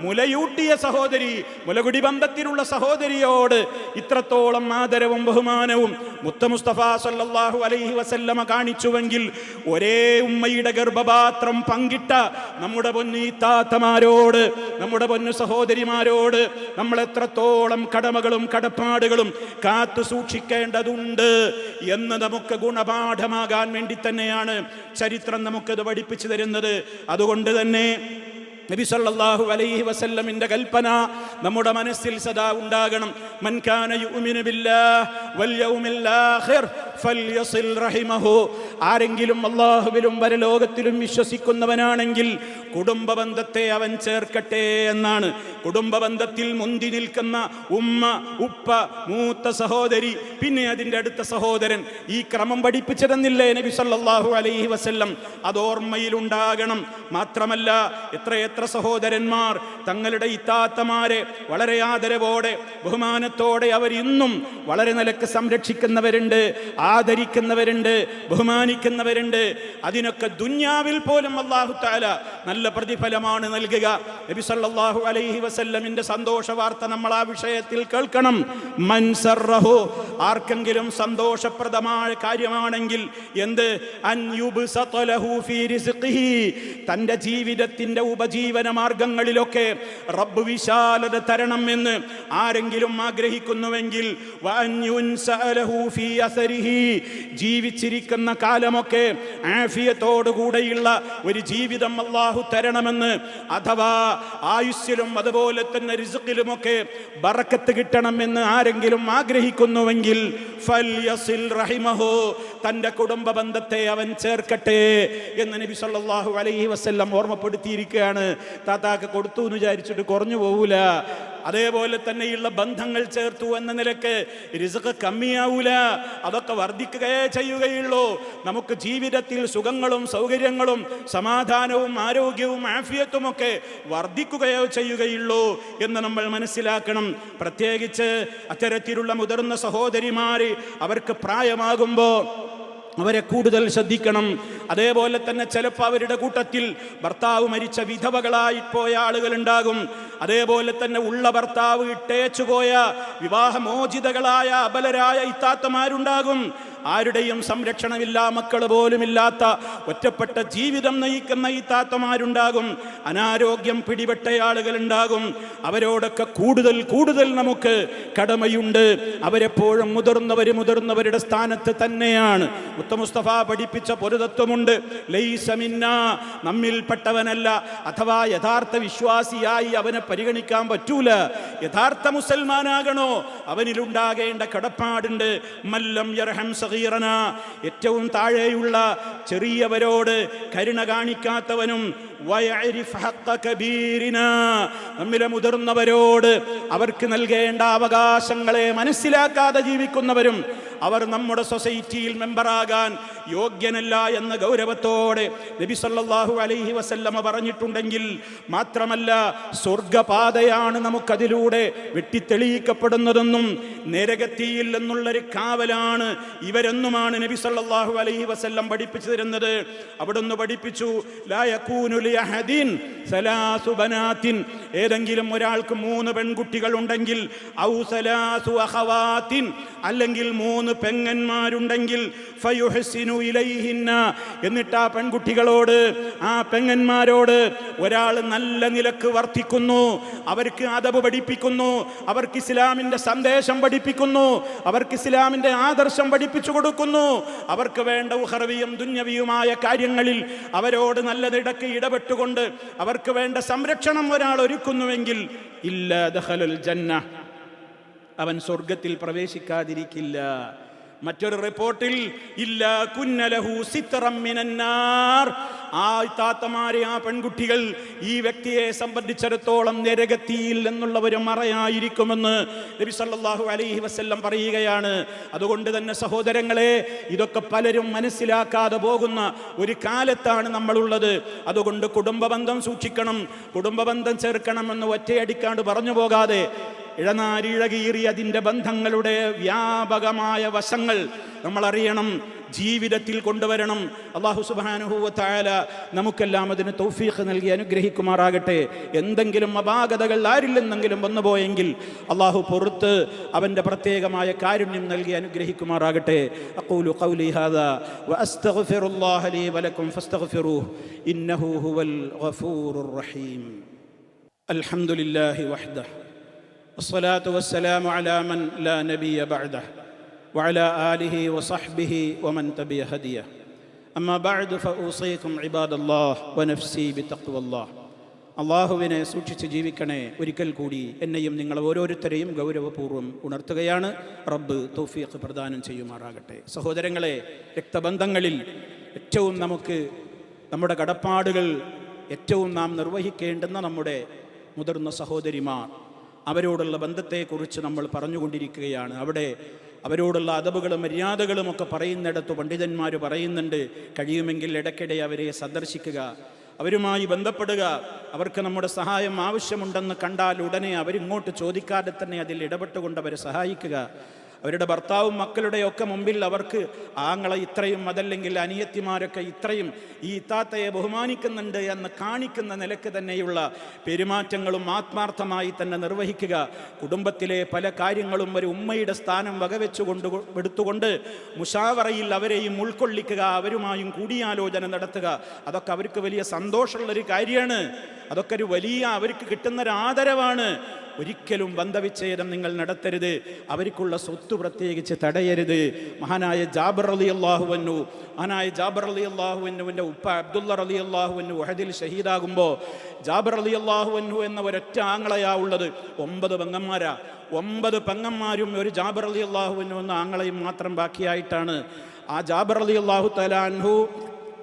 മുലയൂട്ടിയ സഹോദരി മുലകുടി ബന്ധത്തിലുള്ള സഹോദരിയോട് ഇത്രത്തോളം ആദരവും ബഹുമാനവും മുത്ത മുസ്തഫ സല്ലല്ലാഹു അലൈഹി വസല്ലമ കാണിച്ചുവെങ്കിൽ ഒരേ ഉമ്മയുടെ ഗർഭപാത്രം പങ്കിട്ട നമ്മുടെ പൊന്നു താത്തമാരോട് നമ്മുടെ പൊന്നു സഹോദരിമാരോട് നമ്മൾ എത്രത്തോളം കടമകളും കടപ്പാടുകളും കാത്തു സൂക്ഷിക്കേണ്ടതുണ്ട് എന്ന് നമുക്ക് ഗുണപാഠമാകാൻ വേണ്ടി തന്നെയാണ് ചരിത്രം നമുക്കത് പഠിപ്പിച്ചു തരുന്നത്. അതുകൊണ്ട് തന്നെ നബി സല്ലല്ലാഹു അലൈഹി വസല്ലമിന്റെ കൽപ്പന നമ്മുടെ മനസ്സിൽ സദാ ഉണ്ടാകണം. മൻ കാന യുഅ്മിനു ബില്ലാഹ് വൽ യൗമിൽ ആഖിർ ഫൽയസിൽ റഹിമഹു. ആരെങ്കിലും അല്ലാഹുവിലും പരലോകത്തിലും വിശ്വസിക്കുന്നവനാണെങ്കിൽ കുടുംബ ബന്ധത്തെ അവൻ ചേർക്കട്ടെ എന്നാണ്. കുടുംബ ബന്ധത്തിൽ മുന്തി നിൽക്കുന്ന ഉമ്മ ഉപ്പ മൂത്ത സഹോദരി പിന്നെ അതിന്റെ അടുത്ത സഹോദരൻ. ഈ ക്രമം പഠിപ്പിച്ചിരുന്നില്ലേ നബി സല്ലാഹു അലൈഹി വസല്ലം? അത് ഓർമ്മയിലുണ്ടാകണം. മാത്രമല്ല എത്രയെത്ര സഹോദരന്മാർ തങ്ങളുടെ ഇത്താത്തമാരെ വളരെ ആദരവോടെ ബഹുമാനത്തോടെ അവർ ഇന്നും വളരെ നിലയ്ക്ക് സംരക്ഷിക്കുന്നവരുണ്ട് ആദരിക്കുന്നവരുണ്ട് ബഹുമാനിക്കുന്നവരുണ്ട്. അതിനൊക്കെ ദുന്യാവിൽ പോലും അള്ളാഹു താല നല്ല പ്രതിഫലമാണ് നൽകുക. നബി സല്ലല്ലാഹു അലൈഹി വസല്ലമിന്റെ സന്തോഷ വാർത്ത നമ്മൾ ആ വിഷയത്തിൽ കേൾക്കണം. മൻസറഹു ആർക്കെങ്കിലും സന്തോഷപ്രദമായ കാര്യമാണെങ്കിൽ എന്ത്? തന്റെ ജീവിതത്തിന്റെ ഉപജീവന മാർഗങ്ങളിലൊക്കെ റബ്ബ് വിശാലത തരണം എന്ന് ആരെങ്കിലും ആഗ്രഹിക്കുന്നുവെങ്കിൽ ജീവിച്ചിരിക്കുന്ന കാലമൊക്കെ ആഫിയത്തോടുകൂടെയുള്ള ഒരു ജീവിതം അള്ളാഹു തരണമെന്ന് അഥവാ ആയുസ്സിലും അതുപോലെ തന്നെ റിസുക്കിലുമൊക്കെ ബറക്കത്ത് കിട്ടണമെന്ന് ആരെങ്കിലും ആഗ്രഹിക്കുന്നുവെങ്കിൽ റഹിമഹോ തന്റെ കുടുംബ ബന്ധത്തെ അവൻ ചേർക്കട്ടെ എന്ന് നബി സല്ലാഹു അലൈഹി വസല്ലം ഓർമ്മപ്പെടുത്തിയിരിക്കുകയാണ്. താത്താക്ക് കൊടുത്തു എന്ന് വിചാരിച്ചിട്ട് കുറഞ്ഞു പോകൂല അതേപോലെ തന്നെയുള്ള ബന്ധങ്ങൾ ചേർത്തു എന്ന നിലയ്ക്ക് രിസുക്ക് കമ്മിയാവൂല. അതൊക്കെ വർദ്ധിക്കുകയേ ചെയ്യുകയുള്ളൂ. നമുക്ക് ജീവിതത്തിൽ സുഖങ്ങളും സൗകര്യങ്ങളും സമാധാനവും ആരോഗ്യവും ആഫിയത്തുമൊക്കെ വർദ്ധിക്കുകയോ ചെയ്യുകയുള്ളൂ എന്ന് നമ്മൾ മനസ്സിലാക്കണം. പ്രത്യേകിച്ച് അത്തരത്തിലുള്ള മുതിർന്ന സഹോദരിമാര് അവർക്ക് പ്രായമാകുമ്പോൾ അവരെ കൂടുതൽ ശ്രദ്ധിക്കണം. അതേപോലെ തന്നെ ചിലപ്പോൾ അവരുടെ കൂട്ടത്തിൽ ഭർത്താവ് മരിച്ച വിധവകളായി പോയ ആളുകളുണ്ടാകും. അതേപോലെ തന്നെ ഉള്ള ഭർത്താവ് ഇട്ടേച്ചു പോയ വിവാഹമോചിതകളായ അബലരായ ഇത്താത്തമാരുണ്ടാകും. ആരുടെയും സംരക്ഷണമില്ല മക്കൾ പോലുമില്ലാത്ത ഒറ്റപ്പെട്ട ജീവിതം നയിക്കുന്ന ഈ താത്തമാരുണ്ടാകും. അനാരോഗ്യം പിടിപെട്ട ആളുകളുണ്ടാകും. അവരോടൊക്കെ കൂടുതൽ കൂടുതൽ നമുക്ക് കടമയുണ്ട്. അവരെപ്പോഴും മുതിർന്നവർ മുതിർന്നവരുടെ സ്ഥാനത്ത് തന്നെയാണ്. മുത്തമുസ്തഫ പഠിപ്പിച്ച പൊരുതത്വമുണ്ട് ലൈസമിന്ന നമ്മിൽപ്പെട്ടവനല്ല അഥവാ യഥാർത്ഥ വിശ്വാസിയായി അവനെ പരിഗണിക്കാൻ പറ്റൂല. യഥാർത്ഥ മുസൽമാനാകണോ? അവനിലുണ്ടാകേണ്ട കടപ്പാടുണ്ട്. മല്ലം യർഹം സഹീറന ഏറ്റവും താഴെയുള്ള ചെറിയവരോട് കരുണ കാണിക്കാത്തവനും. നമ്മിലെ മുതിർന്നവരോട് അവർക്ക് നൽകേണ്ട അവകാശങ്ങളെ മനസ്സിലാക്കാതെ ജീവിക്കുന്നവരും അവർ നമ്മുടെ സൊസൈറ്റിയിൽ മെമ്പറാകാൻ യോഗ്യനല്ല എന്ന ഗൗരവത്തോടെ നബി സല്ലാഹു അലൈഹി വസല്ലമ പറഞ്ഞിട്ടുണ്ടെങ്കിൽ മാത്രമല്ല സ്വർഗപാതയാണ് നമുക്കതിലൂടെ വെട്ടിത്തെളിയിക്കപ്പെടുന്നതെന്നും നരകത്തിയിൽ എന്നുള്ളൊരു കാവലാണ് ഇവരെന്നുമാണ് നബി സല്ലാഹു അലൈഹി വസല്ലം പഠിപ്പിച്ചു തരുന്നത്. അവിടുന്ന് പഠിപ്പിച്ചു ലാ യകൂനു ലിഅഹദിൻ സലാസു ബനാത്തിൻ. ഏതെങ്കിലും ഒരാൾക്ക് മൂന്ന് പെൺകുട്ടികൾ ഉണ്ടെങ്കിൽ ഔ സലാസു അഖവാത്തിൻ. അല്ലെങ്കിൽ മൂന്ന് പെങ്ങന്മാരുണ്ടെങ്കിൽ ഫയുഹസിനു ഇലൈഹിന്ന. എന്നിട്ട് ആ പെൺകുട്ടികളോട് ആ പെങ്ങന്മാരോട് ഒരാൾ നല്ല നിലയ്ക്ക് വർത്തിക്കുന്നു അവർക്ക് അതവ് പഠിപ്പിക്കുന്നു അവർക്ക് ഇസ്ലാമിന്റെ സന്ദേശം പഠിപ്പിക്കുന്നു അവർക്ക് ഇസ്ലാമിന്റെ ആദർശം പഠിപ്പിച്ചു കൊടുക്കുന്നു. അവർക്ക് വേണ്ട ഉഹർവിയും ദുന്യവിയുമായ കാര്യങ്ങളിൽ അവരോട് നല്ല നിടക്ക് ഇടപെട്ടുകൊണ്ട് അവർക്ക് വേണ്ട സംരക്ഷണം ഒരാൾ ഒരുക്കുന്നുവെങ്കിൽ ഇല്ല ദഹലുൽ ജന്ന. അവൻ സ്വർഗത്തിൽ പ്രവേശിക്കാതിരിക്കില്ല. മറ്റൊരു റിപ്പോർട്ടിൽ ഇല്ല കുന്നലഹു സിത്തറമ്മിനാർ ആ താത്തമാരെ ആ പെൺകുട്ടികൾ ഈ വ്യക്തിയെ സംബന്ധിച്ചിടത്തോളം നരകത്തിയിൽ എന്നുള്ളവരും മറയായിരിക്കുമെന്ന് നബി സല്ലാഹു അലൈഹി വസ്ല്ലം പറയുകയാണ്. അതുകൊണ്ട് തന്നെ സഹോദരങ്ങളെ ഇതൊക്കെ പലരും മനസ്സിലാക്കാതെ പോകുന്ന ഒരു കാലത്താണ് നമ്മളുള്ളത്. അതുകൊണ്ട് കുടുംബബന്ധം സൂക്ഷിക്കണം കുടുംബബന്ധം ചേർക്കണം ചേർക്കണമെന്ന് ഒറ്റയടിക്കാണ്ട് പറഞ്ഞു പോകാതെ ഇഴനാരിഴകീറി അതിന്റെ ബന്ധങ്ങളുടെ വ്യാപകമായ വശങ്ങൾ നമ്മൾ അറിയണം ജീവിതത്തിൽ കൊണ്ടുവരണം. അള്ളാഹു സുബാനുഭൂവത്തായാല നമുക്കെല്ലാം അതിന് തൗഫീഖ് നൽകി അനുഗ്രഹിക്കുമാറാകട്ടെ. എന്തെങ്കിലും അപാകതകൾ ആരില്ലെന്നെങ്കിലും വന്നുപോയെങ്കിൽ അള്ളാഹു പുറത്ത് അവന്റെ പ്രത്യേകമായ കാരുണ്യം നൽകി അനുഗ്രഹിക്കുമാറാകട്ടെ. അഖൂലു ഖൗലി ഹാദാ വഅസ്തഗ്ഫിറുല്ലാഹ ലീ ഇന്നഹു ഹുവൽ ഗഫൂറുർ റഹീം. അൽഹംദുലില്ലാഹി والصلاة والسلام على من لا نبي بعده وعلى آله وصحبه ومن تبع هديه أما بعد فأوصيكم عباد الله ونفسي بتقوى الله അള്ളാഹുവിനെ സൂക്ഷിച്ച് ജീവിക്കണേ ഒരിക്കൽ കൂടി എന്നെയും നിങ്ങൾ ഓരോരുത്തരെയും ഗൗരവപൂർവ്വം ഉണർത്തുകയാണ് റബ്ബ് തൗഫീഖ് പ്രദാനം ചെയ്യുമാറാകട്ടെ സഹോദരങ്ങളെ രക്തബന്ധങ്ങളിൽ ഏറ്റവും നമുക്ക് നമ്മുടെ കടപ്പാടുകൾ ഏറ്റവും നാം നിർവഹിക്കേണ്ടുന്ന നമ്മുടെ മുതിർന്ന സഹോദരിമാർ അവരോടുള്ള ബന്ധത്തെക്കുറിച്ച് നമ്മൾ പറഞ്ഞുകൊണ്ടിരിക്കുകയാണ്. അവിടെ അവരോടുള്ള അതവുകളും മര്യാദകളും ഒക്കെ പറയുന്നിടത്ത് പണ്ഡിതന്മാർ പറയുന്നുണ്ട് കഴിയുമെങ്കിൽ ഇടയ്ക്കിടെ അവരെ സന്ദർശിക്കുക അവരുമായി ബന്ധപ്പെടുക. അവർക്ക് നമ്മുടെ സഹായം ആവശ്യമുണ്ടെന്ന് കണ്ടാൽ ഉടനെ അവരിങ്ങോട്ട് ചോദിക്കാതെ തന്നെ അതിൽ ഇടപെട്ടുകൊണ്ട് അവരെ സഹായിക്കുക. അവരുടെ ഭർത്താവും മക്കളുടെയൊക്കെ മുമ്പിൽ അവർക്ക് ആങ്ങളെ ഇത്രയും അതല്ലെങ്കിൽ അനിയത്തിമാരൊക്കെ ഇത്രയും ഈ ഇത്താത്തയെ ബഹുമാനിക്കുന്നുണ്ട് എന്ന് കാണിക്കുന്ന നിലയ്ക്ക് തന്നെയുള്ള പെരുമാറ്റങ്ങളും ആത്മാർത്ഥമായി തന്നെ നിർവഹിക്കുക. കുടുംബത്തിലെ പല കാര്യങ്ങളും ഒരു ഉമ്മയുടെ സ്ഥാനം വകവെച്ചുകൊണ്ട് എടുത്തുകൊണ്ട് മുഷാവറയിൽ അവരെയും ഉൾക്കൊള്ളിക്കുക അവരുമായും കൂടിയാലോചന നടത്തുക. അതൊക്കെ അവർക്ക് വലിയ സന്തോഷമുള്ളൊരു കാര്യമാണ്. അതൊക്കെ ഒരു വലിയ അവർക്ക് കിട്ടുന്ന ഒരു ആദരവാണ് ഒരിക്കലും ബന്ധവിച്ഛേദം നിങ്ങൾ നടത്തരുത്. അവർക്കുള്ള സ്വത്ത് പ്രത്യേകിച്ച് തടയരുത്. മഹാനായ ജാബർ അലി അള്ളാഹുവന്നു മഹാനായ ജാബർ അലി അള്ളാഹുവന്നുവിന്റെ ഉപ്പ അബ്ദുള്ള അലി അള്ളാഹുവന്നു വഹദിൽ ഷഹീദാകുമ്പോൾ ജാബർ അലി അള്ളാഹുവന്നു എന്ന ഒരൊറ്റ ആങ്ങളയാ ഉള്ളത്. ഒമ്പത് പെങ്ങന്മാരാ. ഒമ്പത് പെങ്ങന്മാരും ഒരു ജാബർ അലി അള്ളാഹുവന്നു എന്ന ആങ്ങളയും മാത്രം ബാക്കിയായിട്ടാണ്. ആ ജാബർ അലി അള്ളാഹു തലാൻഹു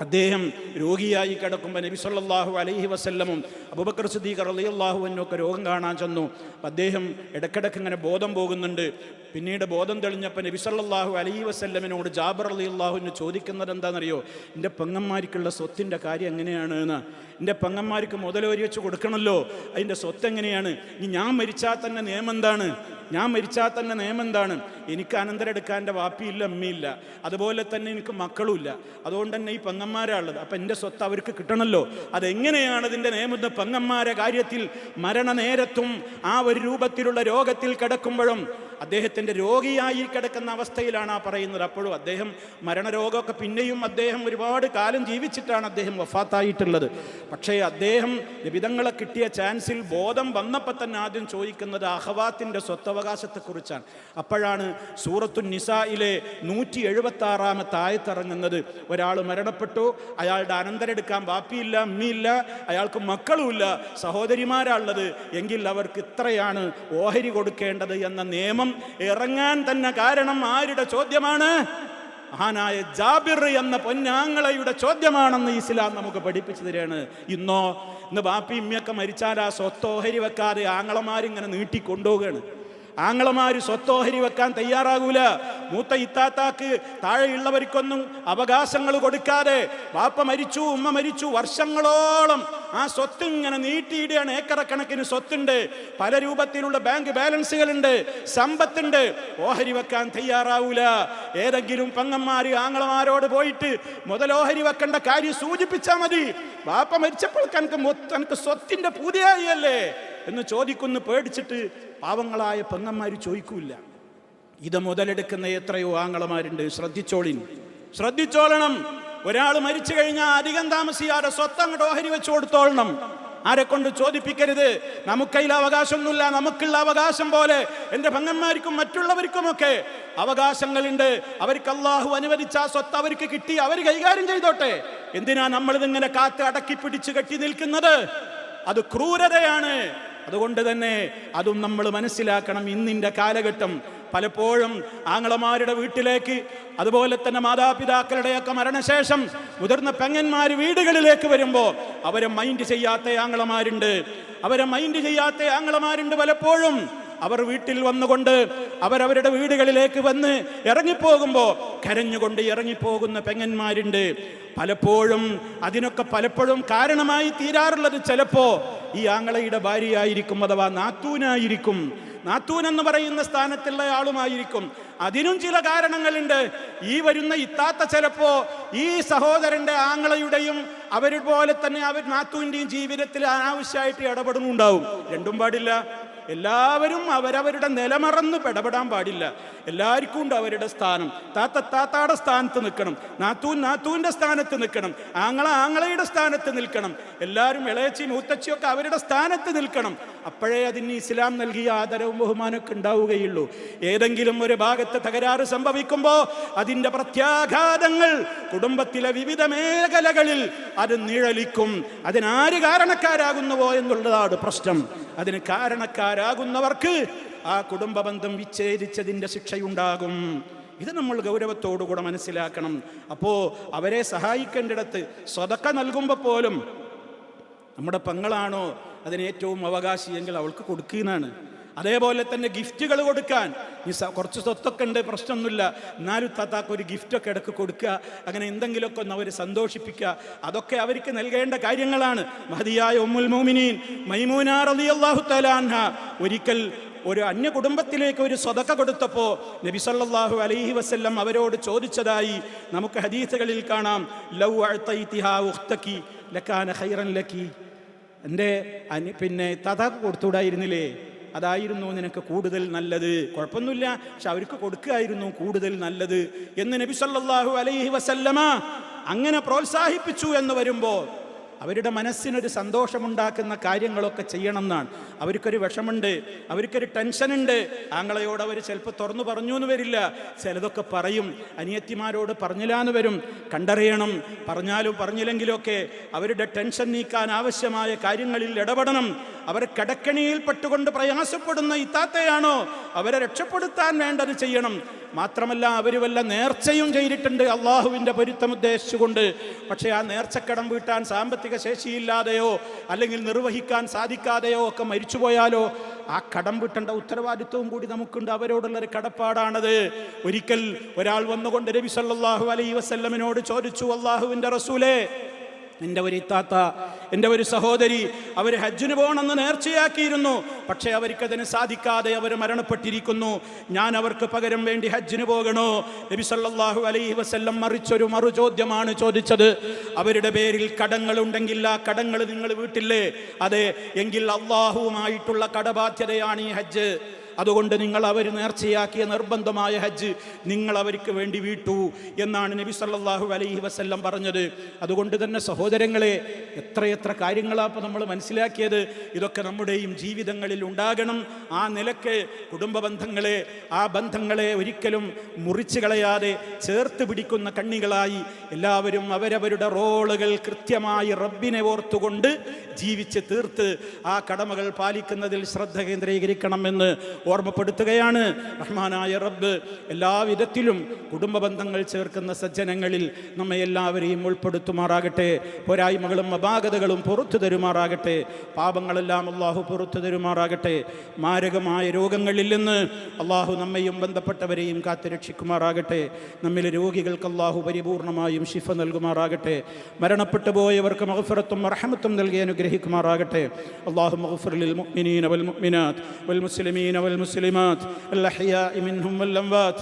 അദ്ദേഹം രോഗിയായി കിടക്കുമ്പോൾ നബി സല്ലല്ലാഹു അലൈഹി വസ്ല്ലമും അബൂബക്കർ സിദ്ദീഖ് റളിയല്ലാഹു ഒക്കെ രോഗം കാണാൻ ചെന്നു. അദ്ദേഹം ഇടയ്ക്കിടയ്ക്ക് ഇങ്ങനെ ബോധം പോകുന്നുണ്ട്. പിന്നീട് ബോധം തെളിഞ്ഞപ്പോൾ നബി സല്ലല്ലാഹു അലൈഹി വസ്ല്ലമിനോട് ജാബർ റളിയല്ലാഹുവിന് ചോദിക്കുന്നത് എന്താണെന്നറിയോ? എന്റെ പെങ്ങന്മാർക്കുള്ള സ്വത്തിന്റെ കാര്യം എങ്ങനെയാണ്? എന്ന് എന്റെ പെങ്ങന്മാർക്ക് മുതലോരി വെച്ച് കൊടുക്കണമല്ലോ അതിന്റെ സ്വത്ത് എങ്ങനെയാണ്? ഇനി ഞാൻ മരിച്ചാൽ തന്നെ നിയമം എന്താണ്? ഞാൻ മരിച്ചാൽ തന്നെ നിയമം എന്താണ്? എനിക്ക് അനന്തരം എടുക്കാൻ എന്റെ വാപ്പിയില്ല അമ്മയില്ല. അതുപോലെ തന്നെ എനിക്ക് മക്കളുമില്ല. അതുകൊണ്ട് തന്നെ ഈ പെങ്ങന്മാരാ ഉള്ളത്. അപ്പം എന്റെ സ്വത്ത് അവർക്ക് കിട്ടണമല്ലോ അതെങ്ങനെയാണ് അതിന്റെ നിയമത്തെ പെങ്ങന്മാരെ കാര്യത്തിൽ മരണനേരത്തും ആ ഒരു രൂപത്തിലുള്ള രോഗത്തിൽ കിടക്കുമ്പോഴും അദ്ദേഹത്തിന്റെ രോഗിയായി കിടക്കുന്ന അവസ്ഥയിലാണ് ആ പറയുന്നത്. അപ്പോഴും അദ്ദേഹം മരണരോഗമൊക്കെ പിന്നെയും അദ്ദേഹം ഒരുപാട് കാലം ജീവിച്ചിട്ടാണ് അദ്ദേഹം വഫാത്തായിട്ടുള്ളത്. പക്ഷേ അദ്ദേഹം ലഭിതങ്ങളെ കിട്ടിയ ചാൻസിൽ ബോധം വന്നപ്പോൾ തന്നെ ആദ്യം ചോദിക്കുന്നത് അഹവാത്തിന്റെ സ്വത്തവകാശത്തെക്കുറിച്ചാണ്. അപ്പോഴാണ് സൂറത്തു നിസായിലെ നൂറ്റി എഴുപത്തി ആറാമത്തെ ആയത്തിറങ്ങുന്നത് ഒരാൾ മരണപ്പെട്ടു അയാളുടെ അനന്തരെടുക്കാൻ ബാപ്പിയില്ല അമ്മിയില്ല അയാൾക്ക് മക്കളുമില്ല സഹോദരിമാരാണുള്ളത് എങ്കിൽ അവർക്ക് ഇത്രയാണ് ഓഹരി കൊടുക്കേണ്ടത് എന്ന നിയമം ഇറങ്ങാൻ തന്നെ കാരണം ആരുടെ ചോദ്യമാണ്? മഹാനായ ജാബിർ എന്ന പൊന്നാങ്ങളയുടെ ചോദ്യമാണെന്ന് ഇസ്ലാം നമുക്ക് പഠിപ്പിച്ചു തരികയാണ്. ഇന്നോ ഇന്ന് ബാപ്പി ഇമ്മയൊക്കെ മരിച്ചാൽ ആ സ്വത്തോഹരി വെക്കാതെ ആങ്ങളമാരിങ്ങനെ നീട്ടിക്കൊണ്ടുപോവുകയാണ്. ആങ്ങളമാര് സ്വത്തോഹരി വെക്കാൻ തയ്യാറാകൂല. മൂത്ത ഇത്താത്താക്ക് താഴെയുള്ളവർക്കൊന്നും അവകാശങ്ങൾ കൊടുക്കാതെ ബാപ്പ മരിച്ചു ഉമ്മ മരിച്ചു വർഷങ്ങളോളം ആ സ്വത്ത് ഇങ്ങനെ നീട്ടിയിടുകയാണ്. ഏക്കറക്കണക്കിന് സ്വത്തുണ്ട്. പല രൂപത്തിലുള്ള ബാങ്ക് ബാലൻസുകളുണ്ട്. സമ്പത്തുണ്ട്. ഓഹരി വെക്കാൻ തയ്യാറാവൂല. ഏതെങ്കിലും പങ്ങന്മാർ ആങ്ങളമാരോട് പോയിട്ട് മുതലോഹരി വെക്കേണ്ട കാര്യം സൂചിപ്പിച്ചാൽ മതി. ബാപ്പ മരിച്ചപ്പോൾ കനക്ക് തനക്ക് സ്വത്തിന്റെ പൂതിയായി അല്ലേ? എന്ന് ചോദിക്കുന്നു പേടിച്ചിട്ട് പാവങ്ങളായ പെങ്ങന്മാർ ചോദിക്കൂല ഇത് മുതലെടുക്കുന്ന എത്രയോ ആങ്ങളമാരുണ്ട്. ശ്രദ്ധിച്ചോളിൻ. ശ്രദ്ധിച്ചോളണം. ഒരാൾ മരിച്ചു കഴിഞ്ഞാൽ അധികം താമസിയാതെ സ്വത്തം അങ്ങോട്ട് ഓഹരി വെച്ചു കൊടുത്തോളണം. ആരെ കൊണ്ട് ചോദിപ്പിക്കരുത്. നമുക്കതിൽ അവകാശമൊന്നുമില്ല. നമുക്കുള്ള അവകാശം പോലെ എന്റെ ഭംഗന്മാർക്കും മറ്റുള്ളവർക്കുമൊക്കെ അവകാശങ്ങളുണ്ട്. അവർക്ക് അള്ളാഹു അനുവദിച്ച ആ സ്വത്ത് അവർക്ക് കിട്ടി. അവർ കൈകാര്യം ചെയ്തോട്ടെ. എന്തിനാ നമ്മളിതിങ്ങനെ കാത്ത് അടക്കി പിടിച്ച് കെട്ടി നിൽക്കുന്നത്? അത് ക്രൂരതയാണ്. അതുകൊണ്ട് തന്നെ അതും നമ്മൾ മനസ്സിലാക്കണം ഇന്നിന്റെ കാലഘട്ടം. പലപ്പോഴും ആങ്ങളമാരുടെ വീട്ടിലേക്ക് അതുപോലെ തന്നെ മാതാപിതാക്കളുടെയൊക്കെ മരണശേഷം മുതിർന്ന പെങ്ങന്മാർ വീടുകളിലേക്ക് വരുമ്പോൾ അവരെ മൈൻഡ് ചെയ്യാത്ത ആങ്ങളമാരുണ്ട്. അവരെ മൈൻഡ് ചെയ്യാത്ത ആങ്ങളമാരുണ്ട് പലപ്പോഴും. അവർ വീട്ടിൽ വന്നുകൊണ്ട് അവരവരുടെ വീടുകളിലേക്ക് വന്ന് ഇറങ്ങിപ്പോകുമ്പോൾ കരഞ്ഞുകൊണ്ട് ഇറങ്ങിപ്പോകുന്ന പെങ്ങന്മാരുണ്ട്. പലപ്പോഴും അതിനൊക്കെ പലപ്പോഴും കാരണമായി തീരാറുള്ളത് ചിലപ്പോ ഈ ആങ്ങളയുടെ ഭാര്യയായിരിക്കും അഥവാ നാത്തൂനായിരിക്കും. നാത്തൂൻ എന്ന് പറയുന്ന സ്ഥാനത്തുള്ള ആളുമായിരിക്കും. അതിനും ചില കാരണങ്ങളുണ്ട്. ഈ വരുന്ന ഇത്താത്ത ചിലപ്പോ ഈ സഹോദരന്റെ ആങ്ങളയുടെയും അവരെ പോലെ തന്നെ അവർ നാത്തൂന്റെയും ജീവിതത്തിൽ അനാവശ്യമായിട്ട് ഇടപെടുന്നുണ്ടാവും. രണ്ടും പാടില്ല. എല്ലാവരും അവരവരുടെ നിലമറന്ന് പെടപെടാൻ പാടില്ല. എല്ലാവർക്കും ഉണ്ട് അവരുടെ സ്ഥാനം. താത്ത താത്താടെ സ്ഥാനത്ത് നിൽക്കണം. നാത്തൂൻ നാത്തൂന്റെ സ്ഥാനത്ത് നിൽക്കണം. ആങ്ങള ആങ്ങളയുടെ സ്ഥാനത്ത് നിൽക്കണം. എല്ലാവരും ഇളയച്ചി മൂത്തച്ചിയൊക്കെ അവരുടെ സ്ഥാനത്ത് നിൽക്കണം. അപ്പോഴേ അതിന് ഇസ്ലാം നൽകിയ ആദരവും ബഹുമാനമൊക്കെ ഉണ്ടാവുകയുള്ളൂ. ഏതെങ്കിലും ഒരു ഭാഗത്ത് തകരാറ് സംഭവിക്കുമ്പോൾ അതിന്റെ പ്രത്യാഘാതങ്ങൾ കുടുംബത്തിലെ വിവിധ മേഖലകളിൽ അത് നിഴലിക്കും. അതിനാര് കാരണക്കാരാകുന്നുവോ എന്നുള്ളതാണ് പ്രശ്നം. അതിന് കാരണക്കാരാകുന്നവർക്ക് ആ കുടുംബ ബന്ധം വിച്ഛേദിച്ചതിന്റെ ശിക്ഷയുണ്ടാകും. ഇത് നമ്മൾ ഗൗരവത്തോടുകൂടെ മനസ്സിലാക്കണം. അപ്പോൾ അവരെ സഹായിക്കേണ്ടിടത്ത് സ്വതക്ക നൽകുമ്പോൾ പോലും നമ്മുടെ പെങ്ങളാണോ അതിന് ഏറ്റവും അവകാശിയെങ്കിൽ അവൾക്ക് കൊടുക്കുന്നതാണ്. അതേപോലെ തന്നെ ഗിഫ്റ്റുകൾ കൊടുക്കാൻ. ഈ കുറച്ച് സ്വത്തൊക്കെ ഉണ്ട് പ്രശ്നമൊന്നുമില്ല. എന്നാലും താത്താക്ക് ഒരു ഗിഫ്റ്റൊക്കെ ഇടയ്ക്ക് കൊടുക്കുക. അങ്ങനെ എന്തെങ്കിലുമൊക്കെ ഒന്ന് അവർ സന്തോഷിപ്പിക്കുക. അതൊക്കെ അവർക്ക് നൽകേണ്ട കാര്യങ്ങളാണ്. മഹതിയായ ഉമ്മുൽ മോമിനീൻ മൈമൂന റളിയല്ലാഹു തആല അൻഹ ഒരിക്കൽ ഒരു അന്യ കുടുംബത്തിലേക്ക് ഒരു സ്വതക്ക കൊടുത്തപ്പോൾ നബി സല്ലല്ലാഹു അലൈഹി വസല്ലം അവരോട് ചോദിച്ചതായി നമുക്ക് ഹദീസുകളിൽ കാണാം. ലൗ അഅ്തൈതിഹാ ഉഖ്തകി ലക്കാന ഖൈറൻ ലക്കി എന്റെ അനി പിന്നെ തഥാക്ക് കൊടുത്തുകൂടായിരുന്നില്ലേ അതായിരുന്നു നിനക്ക് കൂടുതൽ നല്ലത്. കുഴപ്പമൊന്നുമില്ല. പക്ഷെ അവർക്ക് കൊടുക്കുകയായിരുന്നു കൂടുതൽ നല്ലത്. എന്ന് നബി സല്ലല്ലാഹു അലൈഹി വസല്ലമ അങ്ങനെ പ്രോത്സാഹിപ്പിച്ചു എന്ന് വരുമ്പോൾ അവരുടെ മനസ്സിനൊരു സന്തോഷമുണ്ടാക്കുന്ന കാര്യങ്ങളൊക്കെ ചെയ്യണമെന്നാണ്. അവർക്കൊരു വിഷമുണ്ട് അവർക്കൊരു ടെൻഷനുണ്ട്. ആങ്ങളയോട് അവർ ചിലപ്പോൾ തുറന്നു പറഞ്ഞു എന്ന് വരില്ല. ചിലതൊക്കെ പറയും അനിയത്തിമാരോട് പറഞ്ഞില്ലാന്ന് വരും. കണ്ടറിയണം പറഞ്ഞാലും പറഞ്ഞില്ലെങ്കിലൊക്കെ അവരുടെ ടെൻഷൻ നീക്കാൻ ആവശ്യമായ കാര്യങ്ങളിൽ ഇടപെടണം. അവർ കടക്കണിയിൽ പെട്ടുകൊണ്ട് പ്രയാസപ്പെടുന്ന ഇത്താത്തയാണോ അവരെ രക്ഷപ്പെടുത്താൻ വേണ്ടത് ചെയ്യണം. മാത്രമല്ല അവർ വല്ല നേർച്ചയും ചെയ്തിട്ടുണ്ട് അള്ളാഹുവിന്റെ പൊരുത്തം ഉദ്ദേശിച്ചുകൊണ്ട്. പക്ഷേ ആ നേർച്ചക്കടം വീട്ടാൻ സാമ്പത്തിക ശേഷിയില്ലാതെയോ അല്ലെങ്കിൽ നിർവഹിക്കാൻ സാധിക്കാതെയോ ഒക്കെ മരിച്ചുപോയാലോ ആ കടം വിട്ടേണ്ട ഉത്തരവാദിത്വവും കൂടി നമുക്കുണ്ട്. അവരോടുള്ളൊരു കടപ്പാടാണത്. ഒരിക്കൽ ഒരാൾ വന്നുകൊണ്ട് നബി സല്ലാഹു അലൈ വസല്ലമിനോട് ചോദിച്ചു അള്ളാഹുവിന്റെ റസൂലേ എന്റെ ഒരു ഇത്താത്ത എന്റെ ഒരു സഹോദരി അവർ ഹജ്ജിന് പോകണമെന്ന് നേർച്ചയാക്കിയിരുന്നു. പക്ഷേ അവർക്കതിന് സാധിക്കാതെ അവർ മരണപ്പെട്ടിരിക്കുന്നു. ഞാൻ അവർക്ക് പകരം വേണ്ടി ഹജ്ജിന് പോകണോ? നബി സല്ലല്ലാഹു അലൈഹി വസ്ല്ലം മറിച്ചൊരു മറു ചോദ്യമാണ് ചോദിച്ചത്. അവരുടെ പേരിൽ കടങ്ങളുണ്ടെങ്കിൽ ആ കടങ്ങൾ നിങ്ങൾ വീട്ടില്ലേ? അതെ എങ്കിൽ അള്ളാഹുവുമായിട്ടുള്ള കടബാധ്യതയാണ് ഈ ഹജ്ജ്. അതുകൊണ്ട് നിങ്ങൾ അവർ നേർച്ചയാക്കിയ നിർബന്ധമായ ഹജ്ജ് നിങ്ങൾ അവർക്ക് വേണ്ടി വീട്ടു എന്നാണ് നബി സല്ലാഹു അലൈഹി വസല്ലം പറഞ്ഞത്. അതുകൊണ്ട് തന്നെ സഹോദരങ്ങളെ എത്രയെത്ര കാര്യങ്ങളാണ് നമ്മൾ മനസ്സിലാക്കിയത്. ഇതൊക്കെ നമ്മുടെയും ജീവിതങ്ങളിൽ ഉണ്ടാകണം. ആ നിലയ്ക്ക് കുടുംബ ബന്ധങ്ങളെ ആ ബന്ധങ്ങളെ ഒരിക്കലും മുറിച്ചു കളയാതെ ചേർത്ത് പിടിക്കുന്ന കണ്ണികളായി എല്ലാവരും അവരവരുടെ റോളുകൾ കൃത്യമായി റബ്ബിനെ ഓർത്തുകൊണ്ട് ജീവിച്ച് തീർത്ത് ആ കടമകൾ പാലിക്കുന്നതിൽ ശ്രദ്ധ കേന്ദ്രീകരിക്കണമെന്ന് ഓർമ്മപ്പെടുത്തുകയാണ്. റഹ്മാനായ റബ്ബ് എല്ലാവിധത്തിലും കുടുംബ ബന്ധങ്ങൾ ചേർക്കുന്ന സജ്ജനങ്ങളിൽ നമ്മെ എല്ലാവരെയും ഉൾപ്പെടുത്തുമാറാകട്ടെ. പോരായ്മകളും അപാകതകളും പുറത്തു തരുമാറാകട്ടെ. പാപങ്ങളെല്ലാം അള്ളാഹു പുറത്തു തരുമാറാകട്ടെ. മാരകമായ രോഗങ്ങളിൽ നിന്ന് അള്ളാഹു നമ്മയും ബന്ധപ്പെട്ടവരെയും കാത്തുരക്ഷിക്കുമാറാകട്ടെ. നമ്മിലെ രോഗികൾക്ക് അള്ളാഹു പരിപൂർണമായും ശിഫ നൽകുമാറാകട്ടെ. മരണപ്പെട്ടു പോയവർക്ക് മഹഫറത്തും അർഹമത്തും നൽകി അനുഗ്രഹിക്കുമാറാകട്ടെ. അള്ളാഹു മഹഫർ ലിൽ മുഅ്മിനീന വൽ മുഅ്മിനാത്ത് വൽ മുസ്ലിമീന വൽ المسلمات الأحياء منهم والأموات.